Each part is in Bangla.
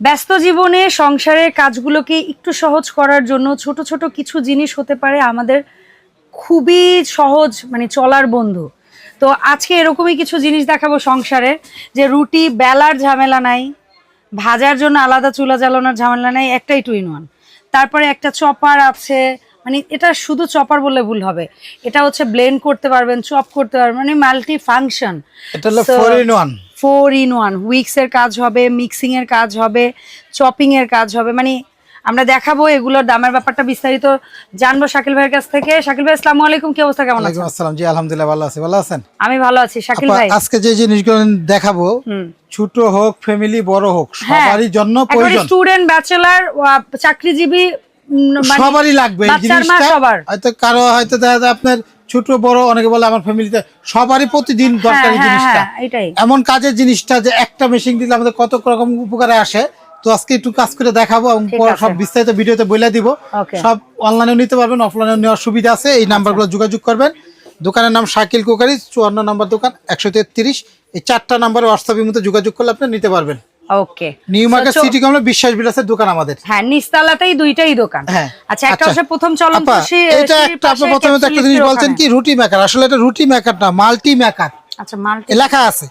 ব্যস্ত জীবনে সংসারের কাজগুলোকে একটু সহজ করার জন্য ছোট ছোট কিছু জিনিস হতে পারে আমাদের খুবই সহজ মানে চলার বন্ধু। তো আজকে এরকমই কিছু জিনিস দেখাবো সংসারে যে রুটি বেলার ঝামেলা নাই ভাজার জন্য আলাদা চুলা জ্বালানোর ঝামেলা নাই একটাই টু ইন ওয়ান। তারপরে একটা চপার আছে মানে এটা শুধু চপার বললে ভুল হবে। এটা হচ্ছে ব্লেন্ড করতে পারবেন চপ করতে পারবেন মানে মাল্টি ফাংশন এটা হলো four in one four in one. Weeks এর কাজ হবে মিক্সিং এর কাজ হবে চপিং এর কাজ হবে। মানে আমরা দেখাবো এগুলোর দামের ব্যাপারটা বিস্তারিত জানব শাকিল ভাইয়ের কাছ থেকে। শাকিল ভাই আসসালামু আলাইকুম। কি অবস্থা? কেমন আছেন? আসসালাম। জি আলহামদুলিল্লাহ ভালো আছি। ভালো আছেন? আমি ভালো আছি। শাকিল ভাই? আজকে যে জিনিসগুলো দেখাবো ছোট হোক ফ্যামিলি বড় হোক হ্যাঁ। সবারই জন্য প্রয়োজন। স্টুডেন্ট ব্যাচেলার চাকরিজীবী মানে সবারই লাগবে এই জিনিসটা। হয়তো কারও হয়তো দেখা যায় আপনার ছোট বড় অনেকে বলে আমার ফ্যামিলিতে সবারই প্রতিদিন দরকারি হ্যাঁ, জিনিসটা। হ্যাঁ, এমন কাজের জিনিসটা যে একটা মেশিন দিলে আমাদের কত রকম উপকারে আসে তো আজকে একটু কাজ করে দেখাবো এবং পরে সব বিস্তারিত ভিডিওতে বলে দিব. সব অনলাইনেও নিতে পারবেন অফলাইনেও নেওয়ার সুবিধা আছে। এই নাম্বারগুলো যোগাযোগ করবেন। দোকানের নাম শাকিল কুকারি চুয়ান্ন নম্বর দোকান একশো তেত্রিশ। এই চারটা নাম্বারে হোয়াটসঅ্যাপের মধ্যে যোগাযোগ করলে আপনি নিতে পারবেন। ওকে। নিউ মার্কেট সিটি বিশ্বাস বিলাসের দোকান আমাদের। হ্যাঁ দুইটাই দোকান। হ্যাঁ আচ্ছা একটা আচ্ছা। হচ্ছে প্রথম এটা একটা আপনি প্রথমে একটা জিনিস বলছেন কি রুটি মেকার আসলে এটা রুটি মেকার না মাল্টি মেকার আচ্ছা মাল্টি লেখা আছে।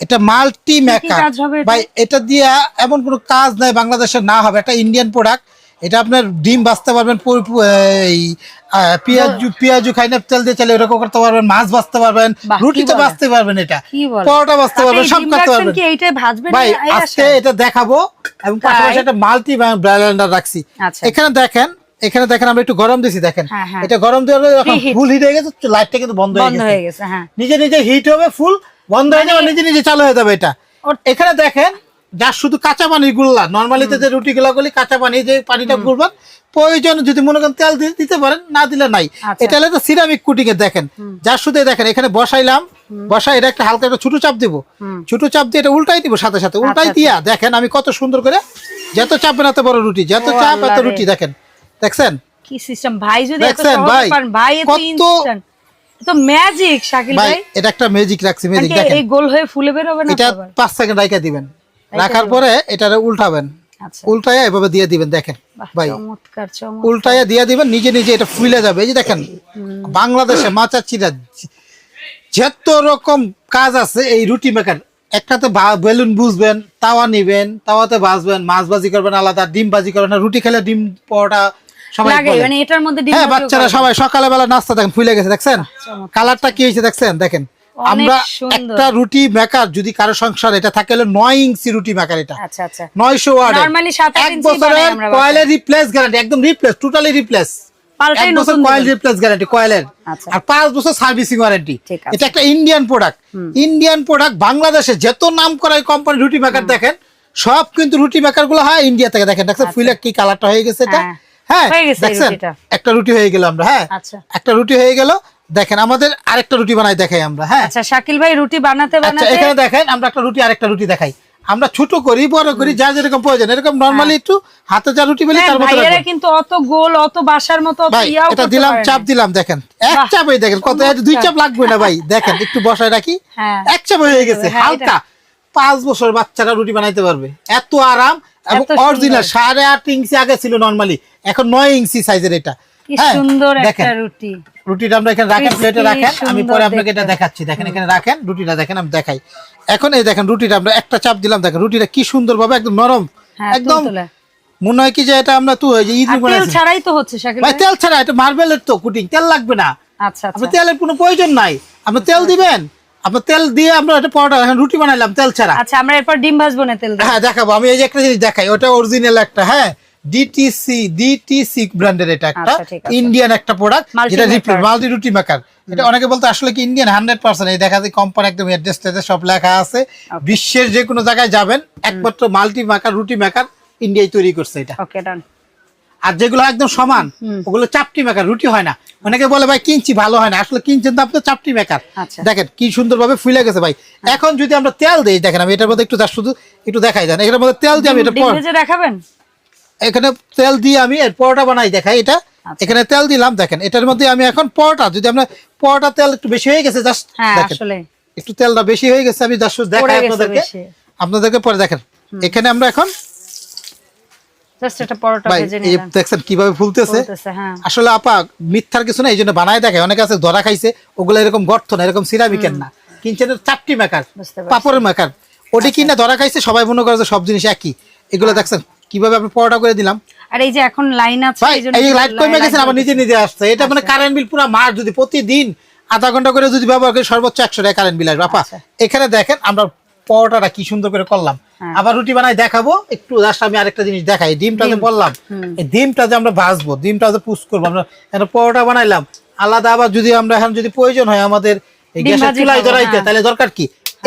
এটা মাল্টি মেকার হবে এটা? ভাই এটা দিয়ে এমন কোনো কাজ নাই বাংলাদেশে না হবে। এটা ইন্ডিয়ান প্রোডাক্ট এটা আপনার ডিম বাঁচতে পারবেন পু- পু- এই আহ, পেঁয়াজু পেঁয়াজু খাইনে তেল দিয়ে চালে এরকম করতে পারবেন মাছ বাঁচতে পারবেন রুটিতে বাঁচতে পারবেন এটা পরোটা বাঁচতে পারবেন সব করতে পারবেন। ভাই আজকে এটা দেখাবো এবং পাশাপাশি একটা মাল্টি ব্লেন্ডার রাখছি। আচ্ছা। এখানে দেখেন এখানে দেখেন আমরা একটু গরম দিছি দেখেন। হ্যাঁ, হ্যাঁ। এটা গরম দেওয়ার ফুল হিট হয়ে গেছে লাইটটা কিন্তু বন্ধ হয়ে হয়ে গেছে হ্যাঁ। নিজে নিজে হিট হবে ফুল বন্ধ হয়ে যাবে নিজে নিজে চালু হয়ে যাবে এটা। এখানে দেখেন যা শুধু কাঁচা পানি গুল্লা। নর্মালিতে যে রুটি গুলা গুলি কাঁচা পানি যে পানিটা গুলবেন প্রয়োজন যদি মনে করেন তেল দিতে পারেন না দিলে নাই। আচ্ছা। এটা হলো সিরামিক কুটিং এর দেখেন যার শুধু দেখেন এখানে বসাইলাম বসাই এটা একটা হালকা একটা ছোট চাপ দিব। ছোট চাপ দিয়ে এটা উল্টাই দিব সাথে সাথে উল্টাই আচ্ছা, দিয়া দেখেন আমি কত সুন্দর করে যত চাপেন এত বড় রুটি যত চাপ এত রুটি দেখেন দেখছেন? কি সিস্টেম ভাই যদি দেখছেন ভাই? ভাই কত- তো ম্যাজিক শাকিল ভাই ভাই। এটা একটা ম্যাজিক রাখছি ম্যাজিক দেখেন। এই গোল হয়ে ফুলে বের হবে না এটা তো পাঁচ সেকেন্ড রাইখা দিবেন। রাখার পরে এটা উল্টাবেন। আচ্ছা। উল্টায়া এভাবে দিয়ে দিবেন দেখেন। ভাই উল্টায়া দিয়ে দিবেন নিজে নিজে এটা ফুলে যাবে। এই যে দেখেন বাংলাদেশে মাচাচ্ছিরা যত রকম কাজ আছে এই রুটি মেকার একটাতে বেলুন বুঝবেন তাওয়া নিবেন তাওয়াতে ভাজবেন মাছ ভাজি করবেন আলাদা ডিম ভাজি করবেন রুটি খেলে ডিম পরোটা সবাই। মানে এটার হ্যাঁ বাচ্চারা সবাই সকালে বেলা নাস্তা দেখেন ফুলে গেছে দেখছেন? কালারটা কি হয়েছে দেখছেন? দেখেন আমরা একটা রুটি মেকার যদি কারও সংসার এটা থাকে হলো নয় ইঞ্চি রুটি মেকার এটা। আচ্ছা আচ্ছা। নয়শো ওয়ার্ড এক বছরের কয়েলের রিপ্লেস গ্যারান্টি একদম রিপ্লেস টোটালি রিপ্লেস এক বছর কয়েল রিপ্লেস গ্যারান্টি কয়েলের আচ্ছা। আর পাঁচ বছর সার্ভিসিং ওয়ারেন্টি এটা একটা ইন্ডিয়ান প্রোডাক্ট ইন্ডিয়ান প্রোডাক্ট বাংলাদেশে যত নাম করা কোম্পানি রুটি মেকার দেখেন সব কিন্তু রুটি মেকারগুলো হয় ইন্ডিয়া থেকে। দেখেন দেখছেন ফুলে কি কালারটা হয়ে গেছে এটা? হ্যাঁ। হ্যাঁ দেখছেন? একটা রুটি হয়ে গেল আমরা হ্যাঁ। আচ্ছা। একটা রুটি হয়ে গেল দেখেন আমাদের আরেকটা রুটি বানাই দেখাই আমরা হ্যাঁ? আচ্ছা শাকিল ভাই রুটি বানাতে আচ্ছা বানাতে এখানে দেখেন আমরা একটা রুটি আরেকটা রুটি দেখাই। আমরা ছোট করি বড় করি যা যেরকম প্রয়োজন এরকম নর্মালি একটু হাতে যা রুটি বেলি হ্যাঁ, তার মতো ভাইয়েরা কিন্তু অত গোল অত বাসার মতো অত ইয়াও এটা দিলাম চাপ দিলাম দেখেন। এক চাপই দেখেন কত দুই চাপ লাগবে না ভাই। দেখেন একটু বসায় রাখি। হ্যাঁ। এক চাপ হয়ে গেছে হ্যাঁ, হালকা। পাঁচ বছর বাচ্চারা রুটি বানাইতে পারবে। এত আরাম এবং। অরিজিনাল সাড়ে আট ইঞ্চি আগে ছিল নর্মালি এখন নয় ইঞ্চি সাইজের এটা। কি হ্যাঁ, সুন্দর একটা রুটি। রুটিটা আমরা এখানে রাখেন প্লেটে রাখেন আমি পরে আপনাকে এটা দেখাচ্ছি। দেখেন এখানে রাখেন রুটিটা দেখেন আমি দেখাই। এখন এই দেখেন রুটিটা আমরা একটা চাপ দিলাম দেখেন রুটিটা কি সুন্দর একদম নরম হ্যাঁ একদম মনে হয় কি যে এটা আমরা তো যে ঈদ তেল ছাড়াই তো হচ্ছে শাকিল ভাই ভাই। তেল ছাড়া এটা মার্বেলের তো কুটিং তেল লাগবে না। আচ্ছা আচ্ছা। তেলের কোনো প্রয়োজন নাই। আপনি তেল দিবেন আপনার তেল দিয়ে আমরা এটা পরোটা এখন রুটি বানাইলাম তেল ছাড়া। আচ্ছা আমরা এরপর ডিম ভাজবো না তেল হ্যাঁ দেখাবো আমি এই যে একটা জিনিস দেখাই ওটা অরিজিনাল একটা হ্যাঁ। ডিটিসি ডিটিসি ব্র্যান্ডের এটা একটা আচ্ছা। ইন্ডিয়ান একটা প্রোডাক্ট যেটা। মাল্টি রুটি মেকার এটা অনেকে বলতে আসলে কি ইন্ডিয়ান হান্ড্রেড পার্সেন্ট এই দেখা যায় কোম্পানি একদম অ্যাড্রেস সব লেখা আছে। বিশ্বের যে কোনো জায়গায় যাবেন একমাত্র মাল্টি মেকার রুটি মেকার ইন্ডিয়ায় তৈরি করছে এটা। ওকে ডান আর যেগুলো একদম সমান ওগুলো চাপটি মেকার রুটি হয় না। অনেকে বলে ভাই কিনছি ভালো হয় না। আসলে কিনছেন তো আপনি চাপটি মেকার আচ্ছা। দেখেন কি সুন্দর ভাবে ফুলে গেছে ভাই। এখন যদি আমরা তেল দেই দেখেন আমি এটার মধ্যে একটু শুধু একটু দেখাই দেন এটার মধ্যে তেল দিয়ে আমি এটা দেখাবেন? এখানে তেল দিয়ে আমি এর পরোটা বানাই দেখাই এটা। আচ্ছা। এখানে তেল দিলাম দেখেন এটার মধ্যে আমি এখন পরোটা যদি আমরা পরোটা তেল একটু বেশি হয়ে গেছে জাস্ট হ্যাঁ দেখেন একটু তেলটা বেশি হয়ে গেছে আমি জাস্ট দেখাই আপনাদেরকে। আপনাদেরকে পরে দেখেন। এখানে আমরা এখন দেখছেন কীভাবে ফুলতেছে? হ্যাঁ। আসলে আপা মিথ্যার কিছু না এই জন্য বানায় দেখায় অনেকে আছে ধরা খাইছে ওগুলো এরকম গর্ত না এরকম সিরামিকের না। কিনছেন চারটি মেকার পাপড়ের মেকার। ওটি কিনা ধরা খাইছে সবাই মনে করে যে সব জিনিস একই। এগুলো দেখছেন কীভাবে আপনি পরোটা করে দিলাম? আর এই যে এখন লাইন আছে এই লাইট কমে গেছেন আবার নিজে নিজে আসছে। এটা মানে আচ্ছা। কারেন্ট বিল পুরো মাস যদি প্রতিদিন আধা ঘণ্টা করে যদি ব্যবহার করি সর্বোচ্চ একশো টাকা কারেন্ট বিল আসবে। আপা আচ্ছা। এখানে দেখেন আমরা পরোটাটা কি সুন্দর করে করলাম। হ্যাঁ। আবার রুটি বানাই দেখাবো একটু জাস্ট আমি আরেকটা জিনিস দেখাই। ডিমটা যে বললাম এই ডিমটা যে আমরা ভাজবো ডিমটা যে পুষ করব আমরা এখন পরোটা বানাইলাম। আলাদা আবার যদি আমরা এখন যদি প্রয়োজন হয় আমাদের গ্যাসের চুলাই ধরাইতে হ্যাঁ। তাহলে দরকার কি?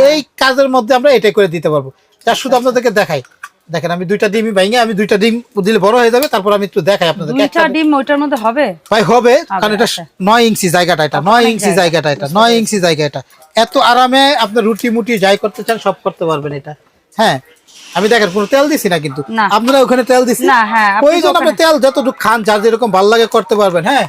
এই কাজের মধ্যে আমরা এটাই করে দিতে পারব। তার শুধু আপনাদেরকে দেখাই। দেখেন আমি দুইটা ডিমই ভাঙে আমি দুইটা ডিম দিলে বড় হয়ে যাবে তারপর আমি একটু দেখাই আপনাদেরকে। দুইটা ডিম ওইটার মধ্যে হবে? ভাই হবে কারণ এটা আচ্ছা। নয় ইঞ্চি জায়গাটা এটা নয় অনেক ইঞ্চি জায়গাটা এটা নয় ইঞ্চি জায়গা এটা। এত আরামে আপনার রুটি মুটি যাই করতে চান সব করতে পারবেন এটা। হ্যাঁ আমি দেখেন কোনো তেল দিছি না কিন্তু। আপনারা ওখানে তেল দিছি না, হ্যাঁ, আপনি প্রয়োজন আপনি তেল যতটুকু খান যার যেরকম ভালো লাগে করতে পারবেন হ্যাঁ?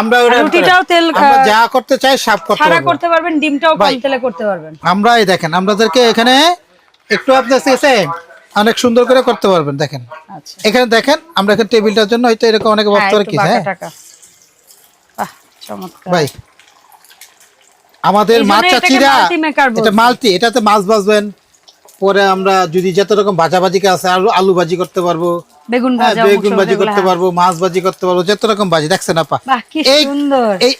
আমরা রুটিটাও তেল, আমরা যা করতে চাই সব করতে ছাড়া পারব। করতে পারবেন ডিমটাও কম তেলে করতে পারবেন। আমরা এই দেখেন আমাদেরকে এখানে একটু আপনার শেষে অনেক সুন্দর করে করতে পারবেন দেখেন। আচ্ছা। এখানে দেখেন আমরা এখানে টেবিলটার জন্য হয়তো এরকম অনেকে হ্যাঁ, বস্তা একটু রাখি হ্যাঁ। চমৎকার। ভাই আমাদের মাছ চাচিরা এটা মাল্টি এটাতে মাছ ভাজবেন পরে আমরা যদি যত রকম ভাজা ভাজি আছে আলু আলু ভাজি করতে পারব। বেগুন হ্যাঁ, ভাজা করতে হ্যাঁ। পারব মাছ ভাজি করতে পারব যত রকম ভাজি দেখছেন আপা। বাহ কি এই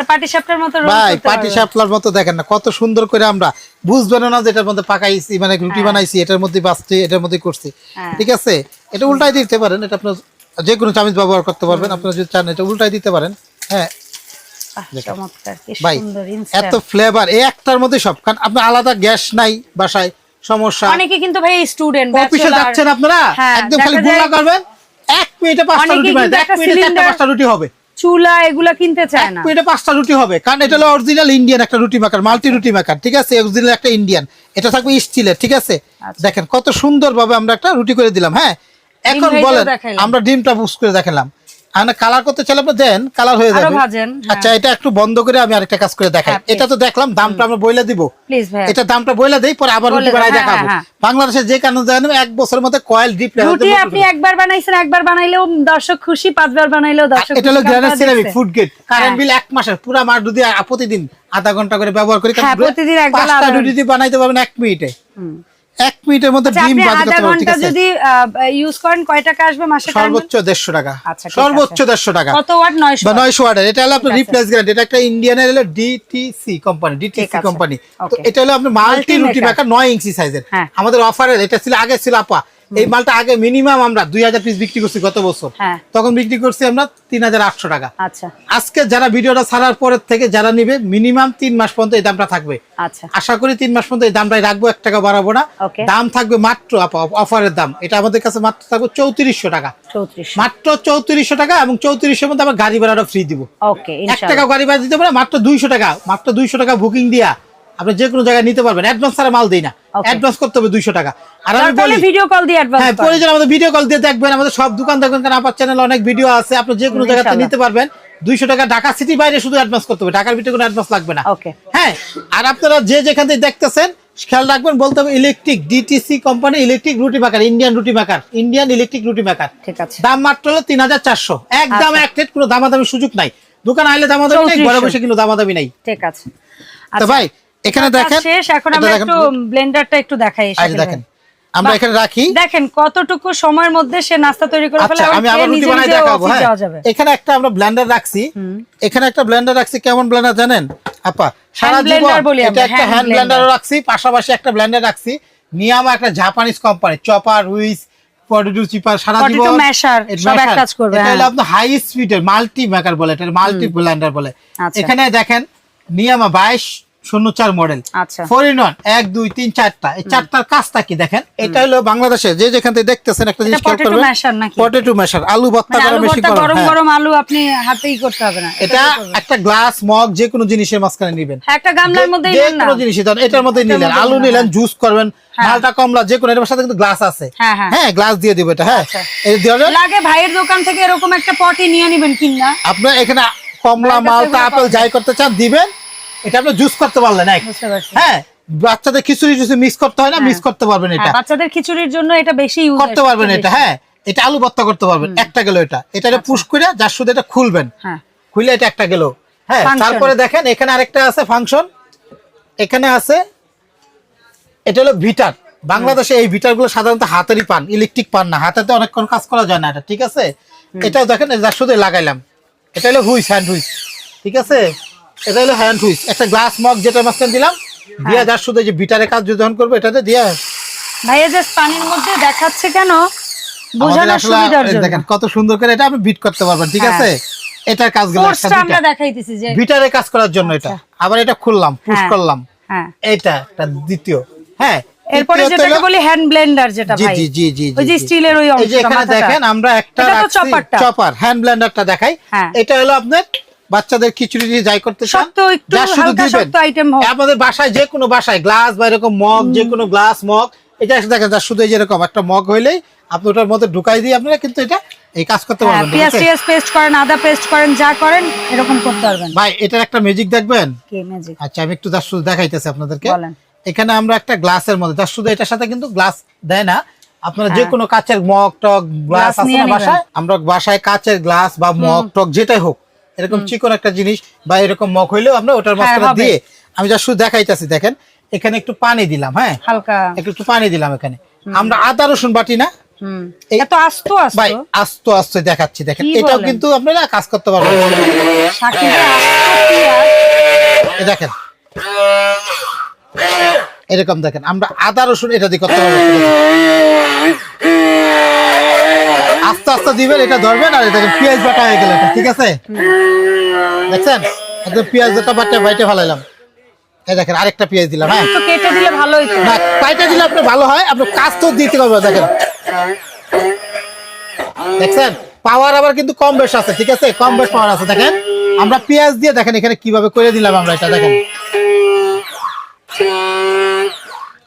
সুন্দর এই মতো ভাই পাটি পারবেন। মতো দেখেন না কত সুন্দর করে আমরা বুঝবেন না যে এটার মধ্যে পাকাইছি মানে রুটি বানাইছি এটার মধ্যে বাঁচছি এটার মধ্যে করছি। হ্যাঁ। ঠিক আছে? এটা উল্টাই দিতে পারেন এটা আপনার যে কোনো চামিচ ব্যবহার করতে পারবেন আপনারা যদি চান এটা উল্টাই দিতে পারেন। হ্যাঁ। ভাই এত ফ্লেভার এই একটার মধ্যে সব কারণ আপনার আলাদা গ্যাস নাই বাসায় সমস্যা। অনেকে কিন্তু ভাই স্টুডেন্ট অফিসে যাচ্ছেন আপনারা? হ্যাঁ, একদম খালি গুলা করবেন? এক মিনিটে পাঁচটা রুটি বানায় এক একটা মিনিটে পাঁচটা রুটি হবে। চুলা এগুলা কিনতে চায় না। এটা পাঁচটা রুটি হবে কারণ এটা হলো অরিজিনাল ইন্ডিয়ান একটা রুটি মেকার মাল্টি রুটি মেকার ঠিক আছে? অরিজিনাল একটা ইন্ডিয়ান এটা থাকবে স্টিলের ঠিক আছে? আচ্ছা। দেখেন কত সুন্দরভাবে আমরা একটা রুটি করে দিলাম হ্যাঁ? এখন বলেন আমরা ডিমটা বুস করে দেখালাম। আর কালার করতে চাইলে আপনি দেন কালার হয়ে যাবে। হ্যাঁ। আচ্ছা এটা একটু বন্ধ করে আমি আরেকটা কাজ করে দেখাই। হ্যাঁ, এটা তো দেখলাম দামটা আমরা বইলে দিব। এটা দামটা বইলে দেই পরে আবার রুটি বানাই হ্যাঁ, দেখাবো। বাংলাদেশে যে কারণে জানেন এক বছরের মধ্যে কয়েল ডিপ রুটি আপনি একবার বানাইছেন একবার বানাইলেও দর্শক খুশি পাঁচবার বানাইলেও দর্শক এটা হলো granite ceramic food gate current. Bill এক মাসের পুরো মাস যদি প্রতিদিন আধা ঘণ্টা করে ব্যবহার করি। হ্যাঁ, প্রতিদিন এক বেলা পাঁচটা আধা রুটি বানাইতে পারবেন এক মিনিটে। এক মিনিটের মধ্যে আচ্ছা, ডিম আধা ঘণ্টা যদি ইউজ করেন কয় টাকা আসবে মাসে সর্বোচ্চ দেড়শো টাকা। আচ্ছা, সর্বোচ্চ আছে। দেড়শো টাকা। কত ওয়াট নয়শো বা নয়শো ওয়াটের এটা হলো আপনার। রিপ্লেস গ্যারান্টি এটা একটা ইন্ডিয়ান এর ডিটিসি কোম্পানি ডিটিসি কোম্পানি তো এটা হলো আপনার মাল্টি রুটি। মেকার নয় ইঞ্চি সাইজের। আমাদের অফারের এটা ছিল আগে ছিল আপা। এই মালটা আগে মিনিমাম আমরা দুই হাজার পিস বিক্রি করছি গত বছর। হ্যাঁ। তখন বিক্রি করছি আমরা তিন হাজার আটশো টাকা। আচ্ছা। আজকে যারা ভিডিওটা ছাড়ার পরের থেকে যারা নিবে মিনিমাম তিন মাস পর্যন্ত এই দামটা থাকবে। আচ্ছা। আশা করি তিন মাস পর্যন্ত এই দামটাই রাখব এক টাকা বাড়াবো না। দাম থাকবে মাত্র অফারের দাম। এটা আমাদের কাছে মাত্র থাকবে চৌত্রিশশো টাকা। মাত্র চৌত্রিশশো টাকা এবং চৌত্রিশশোর মধ্যে আমরা গাড়ি ভাড়াটা ফ্রি দিব। এক টাকা গাড়ি ভাড়া দিতে পারে মাত্র দুইশো টাকা। মাত্র দুইশো টাকা বুকিং দিয়া আপনি যে কোনো জায়গায় নিতে পারবেন। অ্যাডভান্স ছাড়া মাল দিই না। অ্যাডভান্স করতে হবে দুইশো টাকা। আর আমি বলি ভিডিও কল দিয়ে অ্যাডভান্স হ্যাঁ প্রয়োজন আমাদের ভিডিও কল দিয়ে দেখবেন আমাদের সব দোকান দেখবেন কারণ আমার চ্যানেলে অনেক ভিডিও আছে। আপনি যে কোনো জায়গাতে নিতে পারবেন। দুইশো টাকা ঢাকা সিটির বাইরে শুধু অ্যাডভান্স করতে হবে। ঢাকার ভিতরে কোনো অ্যাডভান্স লাগবে না. হ্যাঁ আর আপনারা যে যেখান থেকে দেখতেছেন খেয়াল রাখবেন বলতে হবে electric DTC company electric roti maker Indian roti maker Indian electric roti maker ঠিক আছে। দাম মাত্র হলো তিন হাজার চারশো। এক দাম এক রেট কোনো দামাদামি সুযোগ নাই। দোকান আইলে দামাদামি নাই ঘরে বসে কিন্তু দামাদামি নাই। ঠিক আছে। তো আচ্ছা, ভাই এখানে দেখেন শেষ এখন আমরা একটু ব্লেন্ডারটা একটু দেখাই এই দেখেন। আমরা এখানে রাখি। দেখেন কতটুকু সময়ের মধ্যে সে নাস্তা তৈরি করে ফেলে আচ্ছা আমি আবার রুটি বানাই দেখাবো হ্যাঁ। এখানে একটা আমরা ব্লেন্ডার রাখছি। এখানে একটা ব্লেন্ডার রাখছি কেমন ব্লেন্ডার জানেন? আপা সারা জীবন এটা একটা হ্যান্ড রাখছি পাশাপাশি একটা ব্লেন্ডার রাখছি। নিয়ামা একটা Japanese company chopper whisk potato chipper সারা জীবন masher, সব এক কাজ করবে, এটা হলো। আপনার হাই স্পিডের মাল্টি মেকার বলে এটা মাল্টি ব্লেন্ডার বলে আচ্ছা। এখানে দেখেন নিয়ামা বাইশ শূন্য চার মডেল আচ্ছা। ফোর ইন ওয়ান এক দুই তিন চারটা। এই চারটার কাজটা কি দেখেন? এটা হলো বাংলাদেশে যে যেখান থেকে দেখতেছেন একটা জিনিস? পটেটো ম্যাশার আলু ভর্তা মানে করা আলু গরম গরম হ্যাঁ। আলু আপনি হাতেই করতে হবে না। এটা একটা গ্লাস মগ যে কোনো জিনিসের মাঝখানে নিবেন। হ্যাঁ, একটা গামলার মধ্যেই যে কোনো জিনিসই ধরেন এটার মধ্যে নিলেন আলু নিলেন, হ্যাঁ। জুস করবেন হ্যাঁ। মালটা কমলা যে কোনো এটার সাথে কিন্তু গ্লাস আছে। হ্যাঁ, হ্যাঁ। হ্যাঁ গ্লাস দিয়ে দিব এটা হ্যাঁ। আচ্ছা। লাগে ভাইয়ের দোকান থেকে এরকম একটা পটি নিয়ে নিবেন কিনা? আপনার এখানে কমলা মালটা আপেল যাই করতে চান দিবেন। এটা আপনি জুস করতে পারলেন এক। হ্যাঁ বাচ্চাদের খিচুড়ি টুচুড়ি মিক্স করতে হয় না মিক্স করতে পারবেন এটা। হ্যাঁ, বাচ্চাদের খিচুড়ির জন্য এটা বেশি ইউজ করতে পারবেন এটা হ্যাঁ এটা আলু ভর্তা করতে পারবেন একটা গেল এটা। এটা পুশ করে যার শুধু এটা খুলবেন। হ্যাঁ। খুলে এটা একটা গেল। হ্যাঁ তারপরে দেখেন এখানে আরেকটা আছে ফাংশন এখানে আছে এটা হলো ভিটার। বাংলাদেশে এই ভিটারগুলো সাধারণত হাতেরই পান ইলেকট্রিক পান না। হাতেতে অনেকক্ষণ কাজ করা যায় না এটা ঠিক আছে? এটাও দেখেন যার শুধু লাগাইলাম। এটা হলো হুইস হ্যান্ড হুইস ঠিক আছে? এটা হলো হ্যান্ড হুইস একটা গ্লাস মগ যেটা মাঝখানে দিলাম দিয়া যার শুধু যে ভিটারে কাজ যখন করব এটাতে দিয়া ভাইয়া জাস্ট পানির মধ্যে দেখাচ্ছে কেন? বোঝানোর সুবিধার জন্য। দেখেন কত সুন্দর করে এটা আপনি বিট করতে পারবেন ঠিক হ্যাঁ। আছে এটার কাজগুলো একটা আমরা দেখাইতেছি যে ভিটারে কাজ করার জন্য এটা। আবার এটা খুললাম পুশ হ্যাঁ। করলাম। হ্যাঁ। এটা একটা দ্বিতীয়। হ্যাঁ এরপরে যেটাকে বলি হ্যান্ড ব্লেন্ডার যেটা ভাই। জি জি জি ওই যে স্টিলের ওই যে অংশটা এখানে দেখেন আমরা একটা এটা চপার হ্যান্ড ব্লেন্ডারটা দেখাই। হ্যাঁ। এটা হলো আপনার বাচ্চাদের খিচুড়ি দিয়ে যাই করতে চান যা শুধু দিবেন। শক্ত আইটেম হোক। আমাদের বাসায় যে কোনো বাসায় গ্লাস বা এরকম মগ যে কোনো গ্লাস মগ এটা দেখেন যা শুধু এই যে একটা মগ হইলেই আপনি ওটার মধ্যে ঢুকাই দিয়ে আপনারা কিন্তু এটা এই কাজ করতে হ্যাঁ পারবেন পেঁয়াজ টিয়াজ পেস্ট করেন আদা পেস্ট করেন যা করেন এরকম করতে পারবেন। ভাই এটার একটা ম্যাজিক দেখবেন? কে ম্যাজিক আচ্ছা আমি একটু শুধু দেখাইতেছি আপনাদেরকে। বলেন। এখানে আমরা একটা গ্লাসের মধ্যে শুধু এটার সাথে কিন্তু গ্লাস দেয় না আপনারা যে হ্যাঁ। কোনো কাচের মগ টক গ্লাস আছে। বাসায় আমরা বাসায় কাচের গ্লাস বা মগ টক যেটাই হোক এরকম চিকন একটা জিনিস বা এরকম মগ হইলেও আমরা ওটার হ্যাঁ, মাঝখানে দিয়ে আমি যা শুধু দেখাইতেছি দেখেন এখানে একটু পানি দিলাম হ্যাঁ? হালকা। একটু পানি দিলাম এখানে। আমরা আদা রসুন বাটি না? আস্ত আস্ত? দেখাচ্ছি দেখেন। এটাও কিন্তু আপনারা কাজ করতে পারবেন। দেখেন। এরকম দেখেন আমরা আদা রসুন এটা দিয়ে করতে পারব। আস্তে আস্তে দিবেন এটা ধরবেন আর এটা পেঁয়াজ বাটা হয়ে গেল ঠিক আছে? দেখছেন? একদম পেঁয়াজ বাটা বাইটে ফেলাইলাম। এই দেখেন আরেকটা পেঁয়াজ দিলাম হ্যাঁ? কেটে দিলে ভালো না দিলে আপনি ভালো হয় আপনি কাজ তো দিতে পারবেন দেখেন। দেখছেন? পাওয়ার আবার কিন্তু কম বেশ আছে ঠিক আছে? কম বেশ পাওয়ার আছে দেখেন। আমরা পেঁয়াজ দিয়ে দেখেন এখানে কীভাবে করে দিলাম আমরা এটা দেখেন।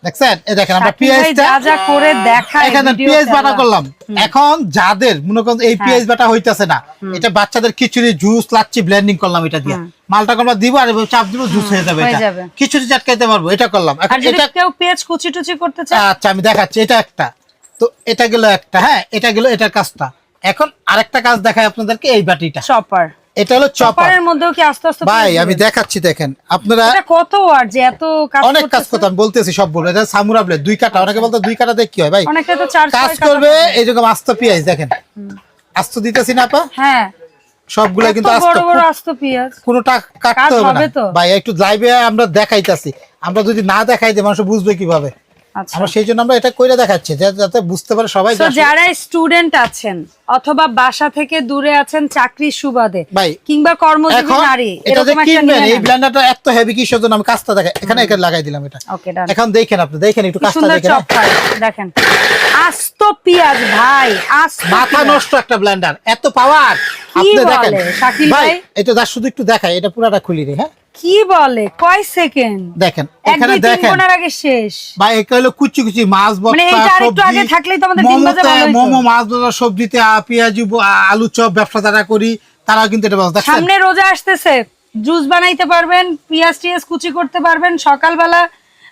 দেখছেন? এই দেখেন আমরা পেঁয়াজটা যা যা করে দেখায় এখানে পেঁয়াজ বাটা করলাম। এখন যাদের মনে করেন হ্যাঁ। এই পেঁয়াজ বাটা হইতাছে না এটা বাচ্চাদের খিচুড়ি জুস লাচ্ছি ব্লেন্ডিং করলাম এটা দিয়ে। মালটা আমরা দিব আর চাপ দিব জুস হয়ে যাবে এটা। খিচুড়ি চাটকাইতে পারব এটা করলাম। এখন এটা কেউ পেঁয়াজ কুচি টুচি করতে চায়? আচ্ছা আমি দেখাচ্ছি এটা একটা। তো এটা গেল একটা হ্যাঁ এটা গেল এটার কাজটা। এখন আরেকটা কাজ দেখায় আপনাদেরকে এই বাটিটা। চপার এটা হলো চপার। চপারের মধ্যেও কি আস্তে আস্তে ভাই আমি দেখাচ্ছি দেখেন। আপনারা এটা কত আর যে এত কাজ অনেক কাজ করতেছে? করতে আমি বলতেছি সব বলে এটা সামুরা ব্লেড দুই কাটা। অনেকে বলতে দুই কাটা দিয়ে কি হয়? ভাই অনেকটা তো চার কাজ করবে। এইরকম আস্ত পেঁয়াজ দেখেন। আস্ত দিতেছি না আপা? হ্যাঁ। সবগুলা কিন্তু আস্ত। বড় আস্ত পেঁয়াজ। কোনোটা কাটতে হবে না। ভাই একটু লাইভে আমরা দেখাইতাছি। আমরা যদি না দেখাই মানুষ বুঝবে কীভাবে। আমরা সেই জন্য আমরা এটা কইরা দেখাচ্ছি যাতে বুঝতে পারে সবাই যারা স্টুডেন্ট আছেন অথবা বাসা থেকে দূরে আছেন চাকরির সুবাদে ভাই কিংবা কর্মজীবী নারী এটা যে কিনবেন এই ব্লেন্ডারটা এত হেভি কিসের জন্য? আমি কাজটা দেখাই এখানে এখানে লাগাই দিলাম এটা। এখন দেখেন আপনি দেখেন একটু কি কাজটা দেখেন হ্যাঁ? দেখেন। আস্ত পেঁয়াজ ভাই আস্ত মাথা নষ্ট একটা ব্লেন্ডার এত পাওয়ার আপনি দেখেন। শাকিল ভাই? এটা শুধু একটু দেখাই এটা পুরাটা খুলি রে হ্যাঁ। কি বলে? কয় সেকেন্ড? দেখেন এখানে দেখেন। কোনার আগে শেষ। ভাই এটা হলো কুচি কুচি মাছ মানে ভর্তা এইটা আরেকটু আগে থাকলেই তো আমাদের ভাজা মোমোতে- ভালো হইতো। মোমো মাছ ভাজা সবজিতে পেঁয়াজু আলু চপ ব্যবসা যারা করি তারাও কিন্তু এটা দেখছেন? সামনে রোজা আসতেছে জুস বানাইতে পারবেন পিয়াজ টিয়াজ কুচি করতে পারবেন সকালবেলা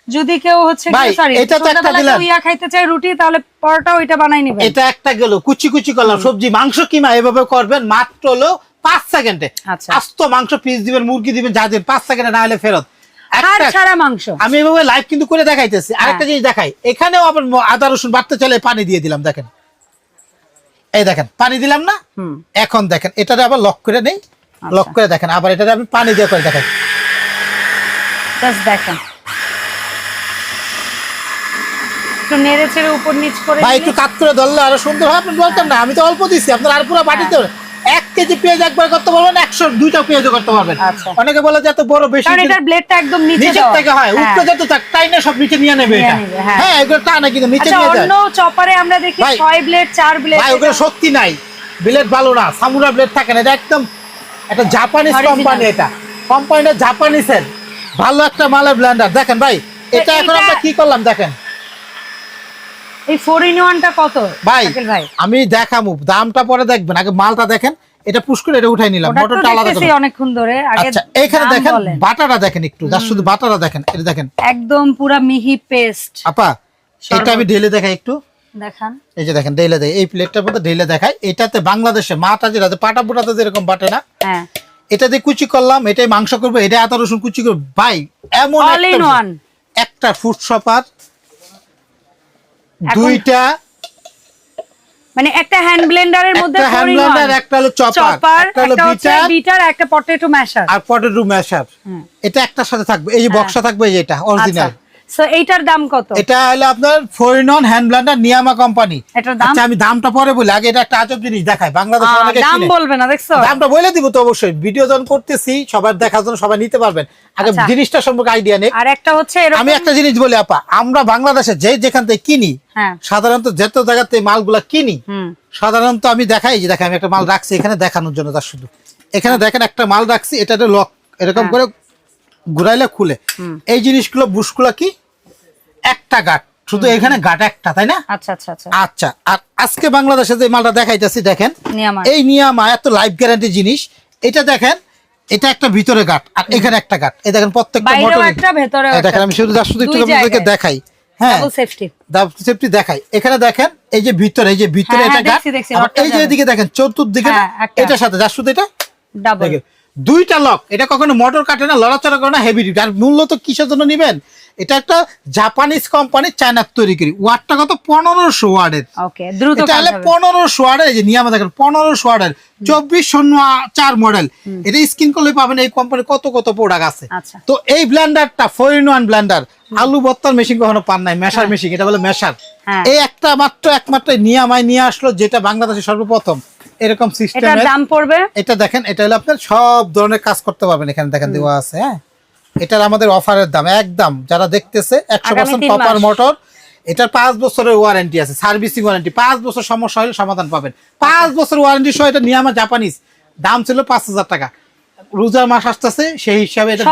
যদি কেউ হচ্ছে সরি এটা তো একটা দিলাম। ইয়া খাইতে চায় রুটি তাহলে পরোটা ওইটা বানাই নিবেন। এটা একটা গেল কুচি কুচি করলাম সবজি মাংস কিমা এভাবে করবেন মাত্র হলো পাঁচ সেকেন্ডে। আচ্ছা। আস্ত মাংস পিস দিবেন মুরগি দিবেন যা দিবেন পাঁচ সেকেন্ডে না হলে ফেরত। ছাড়া আমি এভাবে লাইভ কিন্তু করে দেখাইতেছি। আরেকটা হ্যাঁ। জিনিস দেখাই। এখানেও আবার আদা রসুন বাড়তে চলে পানি দিয়ে দিলাম দেখেন। এই দেখেন পানি দিলাম না? এখন দেখেন এটারে আবার লক করে নেই। লক করে দেখেন আবার আমি পানি দিয়ে করে দেখেন। নেড়ে চেড়ে উপর নিচ করে ভাই একটু কাট করে ধরলে আরও সুন্দর হয়। আপনি বলতেন না আমি তো অল্প দিচ্ছি আপনার আর পুরো বাটিতে হ্যাঁ। এক কেজি পেঁয়াজ একবার করতে পারবেন একশো দুইটা পেঁয়াজও করতে পারবেন। আচ্ছা। অনেকে বলে যে এত বড় বেশি এটার ব্লেডটা একদম নিচে থেকে হয় হ্যাঁ। উপরে যত থাক সব নিচে নিয়ে নেবে এটা। হ্যাঁ। হ্যাঁ এগুলো টানে কিন্তু নিচে আচ্ছা নিয়ে যায়। অন্য চপারে আমরা দেখি ছয় ব্লেড চার ব্লেড ভাই ওগুলো শক্তি নাই। ব্লেড ভালো না সামুরা ব্লেড থাকে না এটা একদম একটা জাপানিজ কোম্পানি এটা। কোম্পানিটা জাপানিজের ভালো একটা মালের ব্লেন্ডার দেখেন ভাই এটা এখন আমরা কি করলাম দেখেন। এই ফোর ইন ওয়ানটা কত ভাই আমি দেখামু দামটা পরে দেখবেন। আগে মালটা দেখেন এটা পুশ করে এটা উঠাই নিলাম মোটরটা আলাদা দেখতেছি করে। অনেকক্ষণ ধরে আগে আচ্ছা এখানে দেখেন বাটাটা দেখেন একটু শুধু বাটাটা দেখেন এটা দেখেন। একদম পুরা মিহি পেস্ট আপা এটা আমি ঢেলে দেখাই একটু। দেখান। এই যে দেখেন ডেইলে দেয় এই প্লেটটার মধ্যে ডেইলে দেখায় এটাতে বাংলাদেশে মাটা যেটা পাটা পুটাতে যেরকম বাটে না হ্যাঁ। এটা দিয়ে কুচি করলাম এটাই মাংস করব এটা আদা রসুন কুচি করব। ভাই এমন. একটা ফুড শপার দুইটা মানে একটা হ্যান্ড ব্লেন্ডারের মধ্যে হ্যান্ড ব্লেন্ডার একটা হলো চপার একটা হলো বিটার বিটার একটা পটেটো ম্যাশার আর পটেটো ম্যাশার। এটা একটার সাথে থাকবে এই যে বক্সটা থাকবে এই যে এটা অরিজিনাল সো এইটার দাম কত? এটা হলো আপনার foreign hand blender Niyama company এটার দাম? আচ্ছা আমি দামটা পরে বলি। আগে এটা একটা আজব জিনিস দেখাই। বাংলাদেশে অনেকে দাম বলবে না দেখছ? দামটা বলে দিব তো অবশ্যই। ভিডিও যখন করতেছি সবার দেখার জন্য সবাই নিতে পারবেন। আগে আচ্ছা। জিনিসটা সম্পর্কে আইডিয়া নেই। আর একটা হচ্ছে এরকম আমি একটা জিনিস বলি আপা। আমরা বাংলাদেশে যে যেখান থেকে কিনি হ্যাঁ। সাধারণত যত জায়গাতে মালগুলা কিনি হুম। সাধারণত আমি দেখাই যে দেখেন আমি একটা মাল রাখছি। এখানে দেখানোর জন্য তার শুধু। এখানে হ্যাঁ। দেখেন একটা মাল রাখছি। এটা লক এরকম করে ঘুরাইলে খুলে। এই জিনিসগুলো বুশগুলো কি? একটা গাট। শুধু এখানে গাট একটা তাই না? আচ্ছা আচ্ছা আচ্ছা। আচ্ছা আর আজকে বাংলাদেশে যে মালটা দেখাইতেছি দেখেন। এই নিয়ামা এত লাইফ গ্যারান্টি জিনিস। এটা দেখেন এটা একটা ভিতরে গাট আর এখানে একটা গাট। এই দেখেন প্রত্যেকটা মোটরে দেখেন আমি শুধু শুধু একটু আপনাদেরকে দেখাই। হ্যাঁ। ডাবল সেফটি সেফটি দেখাই। এখানে দেখেন এই যে ভিতরে এই যে ভিতরে হ্যাঁ, এটা হ্যাঁ, গাট। এই যে এদিকে দেখেন চতুর্দিকে হ্যাঁ, এটার সাথে যার শুধু এটা? ডাবল দেখেন। দুইটা লক এটা কখনো মোটর কাটে না লড়াচড়া করে না হেভি ডিউটি আর মূল্য তো কিসের জন্য নিবেন? এটা একটা জাপানিজ কোম্পানি চায়নার তৈরি করি। ওয়াটটা কত? পনেরোশো ওয়ার্ডের ওকে দ্রুত এটা হলে পনেরোশো ওয়ার্ডের যে নিয়ামা দেখেন পনেরোশো ওয়ার্ডের চব্বিশ শূন্য চার মডেল এটা স্ক্রিন করলে পাবেন এই কোম্পানির কত কত প্রোডাক্ট আছে। আচ্ছা। তো এই ব্ল্যান্ডারটা ফোর ইন ওয়ান ব্ল্যান্ডার আলু বত্তার মেশিন কখনো পান নাই মেশার মেশিন এটা বলে মেশার হ্যাঁ। এই একটা মাত্র একমাত্র নিয়ামায় নিয়ে আসলো যেটা বাংলাদেশে সর্বপ্রথম। এরকম এটার সিস্টেম দাম পড়বে? এটা দেখেন এটা হলো আপনার সব ধরনের কাজ করতে পারবেন এখানে দেখেন দেওয়া আছে হ্যাঁ? এটার আমাদের অফারের দাম একদম। যারা দেখতেছে একশো পার্সেন্ট কপার মোটর এটার পাঁচ বছরের ওয়ারেন্টি আছে সার্ভিসিং ওয়ারেন্টি পাঁচ বছর সমস্যা হলে সমাধান পাবেন। পাঁচ বছর ওয়ারেন্টি সহ এটা নিয়ামা জাপানিজ দাম ছিল পাঁচ হাজার টাকা। রোজার মাস আসতেছে সেই হিসাবে এটা।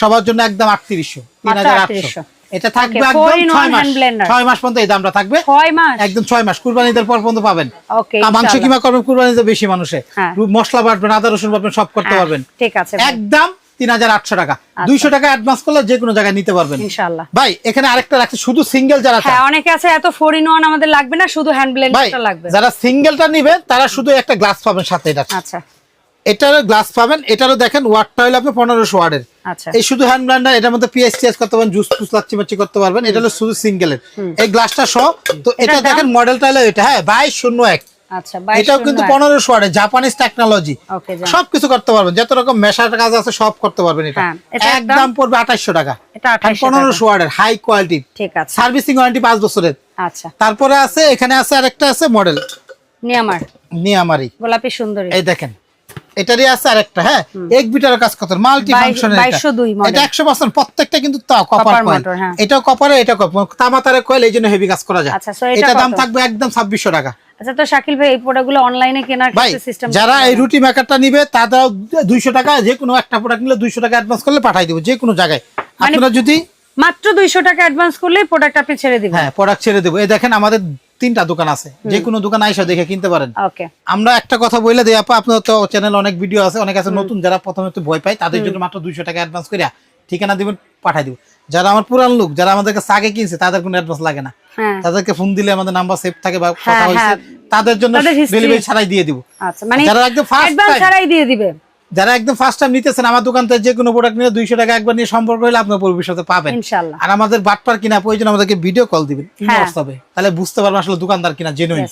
সবার জন্য একদম আটত্রিশশো তিন হাজার 3800 আটশো। এটা থাকবে একদম মাস। পর্যন্ত এই দামটা থাকবে। মাস? একদম ছয় মাস। কুরবানিদের পর পর্যন্ত পাবেন। ওকে মাংস কিমা করবেন কুরবানিতে বেশি মানুষে। হ্যাঁ। মশলা বাটবেন আদা রসুন বাটবেন সব করতে পারবেন। ঠিক আছে একদম তিন হাজার আটশো টাকা। দুইশো টাকা অ্যাডভান্স করলে যে কোনো জায়গায় নিতে পারবেন। ইনশাআল্লাহ। ভাই এখানে আরেকটা রাখছে শুধু সিঙ্গেল যারা হ্যাঁ অনেকে আছে এত ফোর ইন ওয়ান আমাদের লাগবে না শুধু হ্যান্ড ব্লেন্ডারটা লাগবে। যারা সিঙ্গেলটা নিবেন তারা শুধু একটা গ্লাস পাবেন সাথে এটা। আচ্ছা। এটারও গ্লাস পাবেন এটারও দেখেন ওয়াটটা হলো আপনি পনেরোশো ওয়ার্ডের আচ্ছা। এই শুধু হ্যান্ড ব্লেন্ডার এটার মধ্যে পিএস টিএস করতে পারেন জুস টুস লাচ্ছি মাচ্ছি করতে পারবেন এটা হলো শুধু সিঙ্গেলের এই গ্লাসটা সহ তো এটা দেখেন মডেলটা হলো এটা হ্যাঁ বাইশ শূন্য এক। আচ্ছা এটাও কিন্তু পনেরোশো ওয়ার্ডের জাপানিজ টেকনোলজি সবকিছু করতে পারবেন যত রকম মেশার কাজ আছে সব করতে পারবেন এটা। হ্যাঁ, একদম একদম পড়বে আঠাশশো টাকা। পনেরোশো ওয়ার্ডের হাই কোয়ালিটি ঠিক আছে। সার্ভিসিং ওয়ারেন্টি পাঁচ বছরের। আচ্ছা। তারপরে আছে এখানে আছে আরেকটা আছে মডেল নিয়ামার। নিয়ামারি। গোলাপি সুন্দরী। এই দেখেন। এটারই আছে আরেকটা হ্যাঁ? এক বিটার কাজ করতে মাল্টি ফাংশন। এটা। একশো পার্সেন্ট প্রত্যেকটা কিন্তু কপার কয়েল হ্যাঁ। এটাও কপারে এটা কপার তামা তারে কয়েল এই জন্য হেভি কাজ করা যায়। আচ্ছা, এটা দাম থাকবে একদম ছাব্বিশশো টাকা। আচ্ছা তো শাকিল ভাই এই প্রোডাক্টগুলো অনলাইনে কেনার সিস্টেম যারা এই রুটি মেকারটা নিবে তারা টাকা যে কোনো একটা প্রোডাক্ট নিলে দুইশো টাকা অ্যাডভান্স করলে পাঠাই দিব যে কোনো জায়গায়। মানে- আপনারা যদি মাত্র দুইশো টাকা অ্যাডভান্স করলে প্রোডাক্ট আপনি ছেড়ে দিবেন। হ্যাঁ প্রোডাক্ট ছেড়ে দেবো। এই দেখেন আমাদের তিনটা দোকান আছে। যে কোনো দোকান আইসা দেখে কিনতে পারেন। আমরা একটা কথা বলে দিই আপা আপনার তো চ্যানেল অনেক ভিডিও আছে অনেক আছে নতুন যারা প্রথমে একটু ভয় পায় তাদের জন্য মাত্র দুইশো টাকা অ্যাডভান্স করে ঠিকানা দিবেন পাঠাই দিব। যারা আমার পুরান লোক যারা আমাদেরকে আগে কিনছে তাদের কোনো অ্যাডভান্স লাগে না। হ্যাঁ। তাদেরকে ফোন দিলে আমাদের নাম্বার সেভ থাকে বা কথা হ্যাঁ, হয়েছে হ্যাঁ। তাদের জন্য ডেলিভারি ছাড়াই দিয়ে দিব। আচ্ছা মানে যারা একদম ফার্স্ট ছাড়াই দিয়ে দিবে। যারা একদম ফার্স্ট টাইম নিতেছেন আমার দোকান থেকে যে কোনো প্রোডাক্ট নিয়ে দুইশো টাকা একবার নিয়ে সম্পর্ক হলে আপনার ভবিষ্যতে পাবেন। আর আমাদের বাটপার কিনা প্রয়োজন আমাদেরকে ভিডিও কল দিবেন। হবে? হোয়াটসঅ্যাপে তাহলে বুঝতে পারবেন আসলে দোকানদার কিনা জেনুইন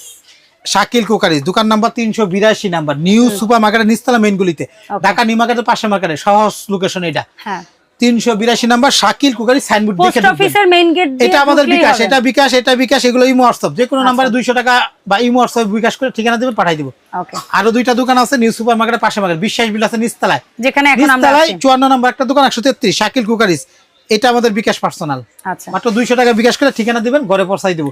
শাকিল কুকারি দোকান নাম্বার তিনশো বিরাশি নাম্বার নিউ সুপার মার্কেটের নিস্তালা মেন গুলিতে। ঢাকা নিউ মার্কেটের পাশে মার্কেটে সহজ লোকেশন এটা। হ্যাঁ। তিনশো বিরাশি নাম্বার শাকিল কুকারি সাইনবোর্ড দেখে অফিসের মেইন গেট এটা আমাদের বিকাশ এটা বিকাশ এটা বিকাশ এগুলো ইমো হোয়াটসঅ্যাপ। যে কোনো নাম্বারে দুইশো টাকা বা ইমো হোয়াটসঅ্যাপ বিকাশ করে ঠিকানা দেবেন পাঠাই দিব। আরও দুইটা দোকান আছে নিউ সুপার মার্কেটের পাশে মার্কেট বিশ্বাস বিল আছে নিস্তালায় যেখানে নিস্তালায় চুয়ান্ন নাম্বার একটা দোকান একশো তেত্রিশ শাকিল কুকারিস। এটা আমাদের বিকাশ পার্সোনাল। আচ্ছা। মাত্র দুইশো টাকা বিকাশ করে ঠিকানা দিবেন ঘরে পৌঁছাই দেবো।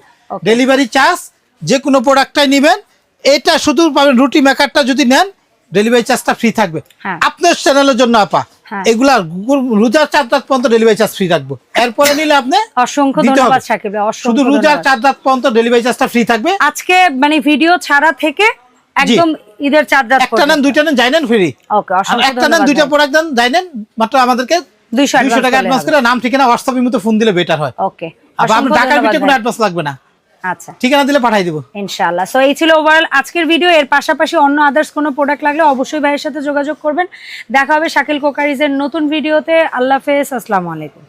ডেলিভারি চার্জ যে কোনো প্রোডাক্টটাই নিবেন। এটা শুধু পাবেন রুটি মেকারটা যদি নেন ডেলিভারি চার্জটা ফ্রি থাকবে। হ্যাঁ। আপনার চ্যানেলের জন্য আপা। এগুলা রোজার চার রাত পর্যন্ত ডেলিভারি চার্জ ফ্রি রাখব এরপরে নিলে আপনি অসংখ্য ধন্যবাদ। শুধু রোজার চার রাত পর্যন্ত ডেলিভারি চার্জটা ফ্রি থাকবে। আজকে মানে ভিডিও ছাড়া থেকে একদম ঈদের চার রাত একটা নেন দুইটা নেন যাই নেন ফ্রি ওকে অসংখ্য একটা নেন দুইটা। প্রোডাক্ট দেন যাই নেন মাত্র আমাদেরকে 200 দুইশো টাকা অ্যাডভান্স করে নাম ঠিকানা হোয়াটসঅ্যাপের মতো ফোন দিলে বেটার হয়। ওকে আপনি ঢাকার ভিতরে কোনো অ্যাডভান্স লাগবে না। আচ্ছা। ঠিকানা দিলে পাঠাই দিব। ইনশাআল্লাহ। সো এই ছিল ওভারঅল আজকের ভিডিও এর পাশাপাশি অন্য আদার্স কোনো প্রোডাক্ট লাগলে অবশ্যই ভাইয়ের সাথে যোগাযোগ করবেন। দেখা হবে শাকিল কোকারিজের নতুন ভিডিওতে আল্লাহ হাফেজ। আসসালামু আলাইকুম।